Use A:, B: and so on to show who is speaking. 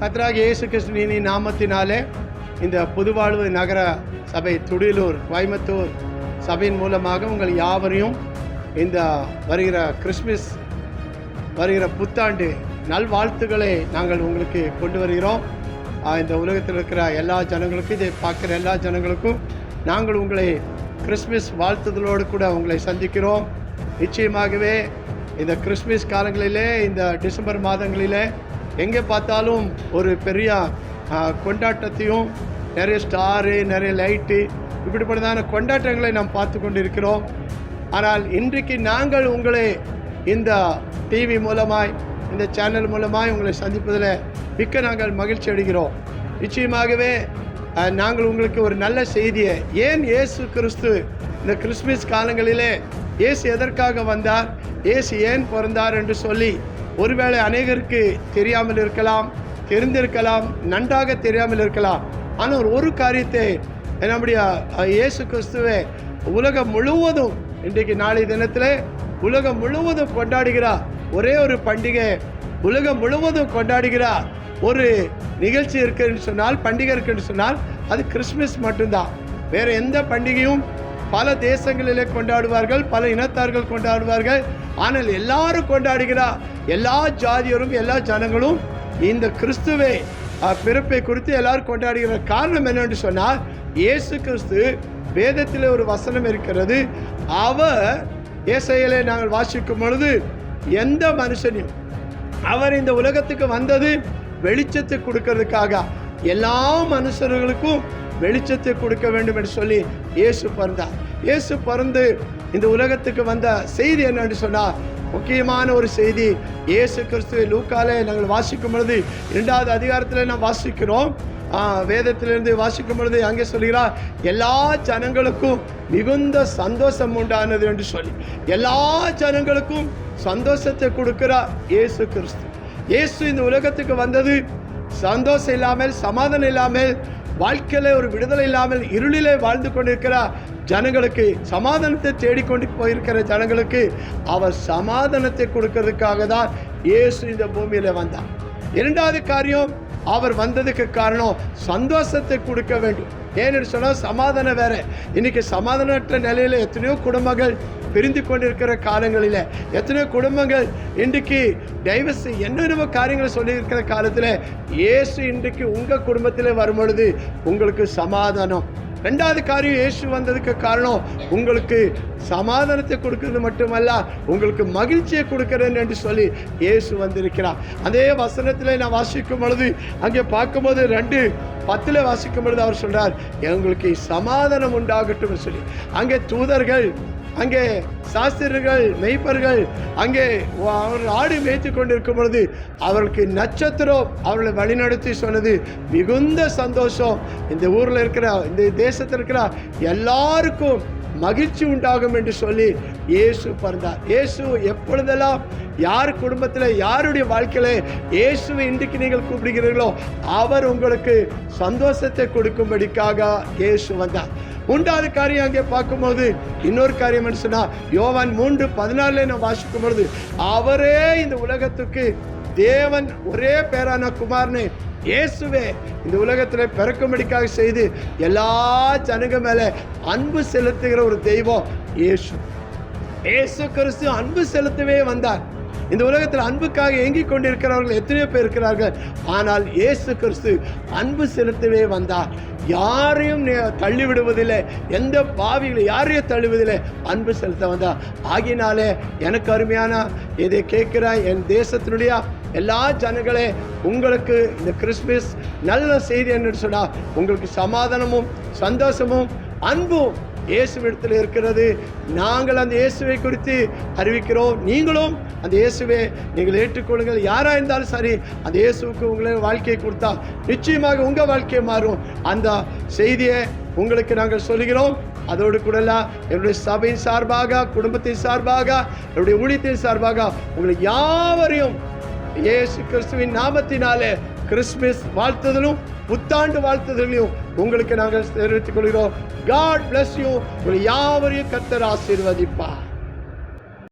A: கத்ராக இயேசு கிருஷ்ணனின் நாமத்தினாலே இந்த புதுவாழ்வு நகர சபை துடிலூர் கோயம்புத்தூர் சபையின் மூலமாக உங்கள் யாவரையும் இந்த வருகிற கிறிஸ்மஸ் வருகிற புத்தாண்டு நல்வாழ்த்துக்களை நாங்கள் உங்களுக்கு கொண்டு வருகிறோம். இந்த உலகத்தில் இருக்கிற எல்லா ஜனங்களுக்கும் இதை பார்க்குற எல்லா ஜனங்களுக்கும் நாங்கள் உங்களை கிறிஸ்மஸ் வாழ்த்துதலோடு கூட உங்களை சந்திக்கிறோம். நிச்சயமாகவே இந்த கிறிஸ்மஸ் காலங்களிலே இந்த டிசம்பர் மாதங்களிலே எங்கே பார்த்தாலும் ஒரு பெரிய கொண்டாட்டத்தையும் நிறைய ஸ்டாரு நிறைய லைட்டு இப்படிப்பட்டதான கொண்டாட்டங்களை நாம் பார்த்து கொண்டு இருக்கிறோம் ஆனால் இன்றைக்கு நாங்கள் உங்களை இந்த டிவி மூலமாய் இந்த சேனல் மூலமாய் உங்களை சந்திப்பதில் மிக்க நாங்கள் மகிழ்ச்சி அடைகிறோம். நிச்சயமாகவே நாங்கள் உங்களுக்கு ஒரு நல்ல செய்தியை ஏன் இயேசு கிறிஸ்து இந்த கிறிஸ்மஸ் காலங்களிலே இயேசு எதற்காக வந்தார் இயேசு ஏன் பிறந்தார் என்று சொல்லி ஒருவேளை அநேகருக்கு தெரியாமல் இருக்கலாம் தெரிந்திருக்கலாம் நன்றாக தெரியாமல் இருக்கலாம். ஆனால் ஒரு காரியத்தை நம்முடைய இயேசு கிறிஸ்துவை உலகம் முழுவதும் இன்றைக்கு நாளை தினத்தில் உலகம் முழுவதும் கொண்டாடுகிறார். ஒரே ஒரு பண்டிகை உலகம் முழுவதும் கொண்டாடுகிறார். ஒரு நிகழ்ச்சி இருக்குன்னு சொன்னால் பண்டிகை இருக்குன்னு சொன்னால் அது கிறிஸ்மஸ் மட்டும்தான். வேறு எந்த பண்டிகையும் பல தேசங்களிலே கொண்டாடுவார்கள் பல இனத்தார்கள் கொண்டாடுவார்கள். ஆனால் எல்லாரும் கொண்டாடுகிறார் எல்லா ஜாதியரும் எல்லா ஜனங்களும் இந்த கிறிஸ்துவை பிறப்பை குறித்து எல்லாரும் கொண்டாடுகிற காரணம் என்னென்று சொன்னால் இயேசு கிறிஸ்து வேதத்தில் ஒரு வசனம் இருக்கிறது. அவர் இயேசையிலே நாங்கள் வாசிக்கும் பொழுது எந்த மனுஷனையும் அவர் இந்த உலகத்துக்கு வந்தது வெளிச்சத்தை கொடுக்கறதுக்காக. எல்லா மனுஷர்களுக்கும் வெளிச்சத்தை கொடுக்க வேண்டும் என்று சொல்லி இயேசு பிறந்தார். இயேசு பிறந்து இந்த உலகத்துக்கு வந்த செய்தி என்னன்னு சொன்னால் முக்கியமான ஒரு செய்தி இயேசு கிறிஸ்துவை லூக்காலே நாங்கள் வாசிக்கும் பொழுது இரண்டாவது அதிகாரத்தில் நாம் வாசிக்கிறோம். வேதத்திலிருந்து வாசிக்கும் பொழுது அங்கே சொல்கிறார் எல்லா ஜனங்களுக்கும் மிகுந்த சந்தோஷம் உண்டானது என்று சொல்லி. எல்லா ஜனங்களுக்கும் சந்தோஷத்தை கொடுக்கிறார் இயேசு கிறிஸ்து. இயேசு இந்த உலகத்துக்கு வந்தது சந்தோஷம் இல்லாமல் சமாதானம் இல்லாமல் வாழ்க்கையில ஒரு விடுதலை இல்லாமல் இருளிலே வாழ்ந்து கொண்டிருக்கிற ஜனங்களுக்கு சமாதானத்தை தேடிக்கொண்டு போயிருக்கிற ஜனங்களுக்கு அவர் சமாதானத்தை கொடுக்கறதுக்காக தான் இயேசு இந்த பூமியில வந்தார். இரண்டாவது காரியம் அவர் வந்ததுக்கு காரணம் சந்தோஷத்தை கொடுக்க வேண்டும். ஏன்னு சொன்னால் சமாதானம் வேற. இன்னைக்கு சமாதானமற்ற நிலையில எத்தனையோ குடும்பங்கள் பிரிந்து கொண்டிருக்கிற காலங்களில் எத்தனையோ குடும்பங்கள் இன்றைக்கு டைவர்ஸ் என்னென்ன காரியங்களை சொல்லியிருக்கிற காலத்தில் இயேசு இன்றைக்கு உங்கள் குடும்பத்தில் வரும்பொழுது உங்களுக்கு சமாதானம். ரெண்டாவது காரியம் இயேசு வந்ததுக்கு காரணம் உங்களுக்கு சமாதானத்தை கொடுக்கறது மட்டுமல்ல உங்களுக்கு மகிழ்ச்சியை கொடுக்கிறேன் என்று சொல்லி இயேசு வந்திருக்கிறார். அதே வசனத்தில் நான் வாசிக்கும் பொழுது அங்கே பார்க்கும்போது ரெண்டு பத்தில் வாசிக்கும் பொழுது அவர் சொல்கிறார் எங்களுக்கு சமாதானம் உண்டாகட்டும் சொல்லி. அங்கே தூதர்கள் அங்கே சாஸ்திரர்கள் மெய்ப்பர்கள் அங்கே அவர் ஆடு மேய்த்து கொண்டிருக்கும் பொழுது அவர்களுக்கு நட்சத்திரம் அவர்களை வழிநடத்தி சொன்னது. மிகுந்த சந்தோஷம். இந்த ஊரில் இருக்கிற இந்த தேசத்தில் இருக்கிற எல்லாருக்கும் மகிழ்ச்சி உண்டாகும் என்று சொல்லி இயேசு பிறந்தார். இயேசு எப்பொழுதெல்லாம் யார் குடும்பத்தில் யாருடைய வாழ்க்கையில இயேசுவை இன்றைக்கு நீங்கள் கூப்பிடுகிறீர்களோ அவர் உங்களுக்கு சந்தோஷத்தை கொடுக்கும்படிக்காக இயேசு வந்தார். மூன்றாவது காரியம் அங்கே பார்க்கும்போது இன்னொரு காரியம் என்ன சொன்னா யோவான் மூன்று பதினாலுல நான் வாசிக்கும் பொழுது அவரே இந்த உலகத்துக்கு தேவன் ஒரே பேரான குமார்னு இயேசுவே இந்த உலகத்தில் பிறக்கும்படிக்காக செய்து எல்லா ஜனங்க மேலே அன்பு செலுத்துகிற ஒரு தெய்வம் இயேசு. இயேசு கிறிஸ்து அன்பு செலுத்தவே வந்தார். இந்த உலகத்தில் அன்புக்காக ஏங்கிக் கொண்டிருக்கிறவர்கள் எத்தனையோ பேர் இருக்கிறார்கள். ஆனால் இயேசு கிறிஸ்து அன்பு செலுத்தவே வந்தார். யாரையும் தள்ளிவிடுவதில்லை. எந்த பாவிகளை யாரையும் தள்ளுவதில்லை அன்பு செலுத்த வந்தார். ஆகினாலே எனக்கு அருமையான இதை கேட்கிற என் தேசத்தினுடைய எல்லா ஜனங்களே உங்களுக்கு இந்த கிறிஸ்மஸ் நல்ல செய்தி என்று சொன்னால் உங்களுக்கு சமாதானமும் சந்தோஷமும் அன்பும் இயேசுவிடத்தில் இருக்கிறது. நாங்கள் அந்த இயேசுவை குறித்து அறிவிக்கிறோம். நீங்களும் அந்த இயேசுவை நீங்கள் ஏற்றுக்கொள்ளுங்கள். யாராக இருந்தாலும் சரி அந்த இயேசுவுக்கு உங்களை வாழ்க்கையை கொடுத்தா நிச்சயமாக உங்கள் வாழ்க்கை மாறும். அந்த செய்தியை உங்களுக்கு நாங்கள் சொல்கிறோம் அதோடு கூடலாம் என்னுடைய சபையின் சார்பாக குடும்பத்தின் சார்பாக என்னுடைய ஊழியத்தின் சார்பாக உங்களை யாவரையும் இயேசு கிறிஸ்துவின் நாமத்தினாலே கிறிஸ்துமஸ் வாழ்த்துதலும் புத்தாண்டு வாழ்த்துதலையும் உங்களுக்கு நாங்கள் தெரிவித்துக் கொள்கிறோம். காட் பிளஸ் யூ உங்களை யாவரையும் கத்தர் ஆசீர்வதிப்பார்.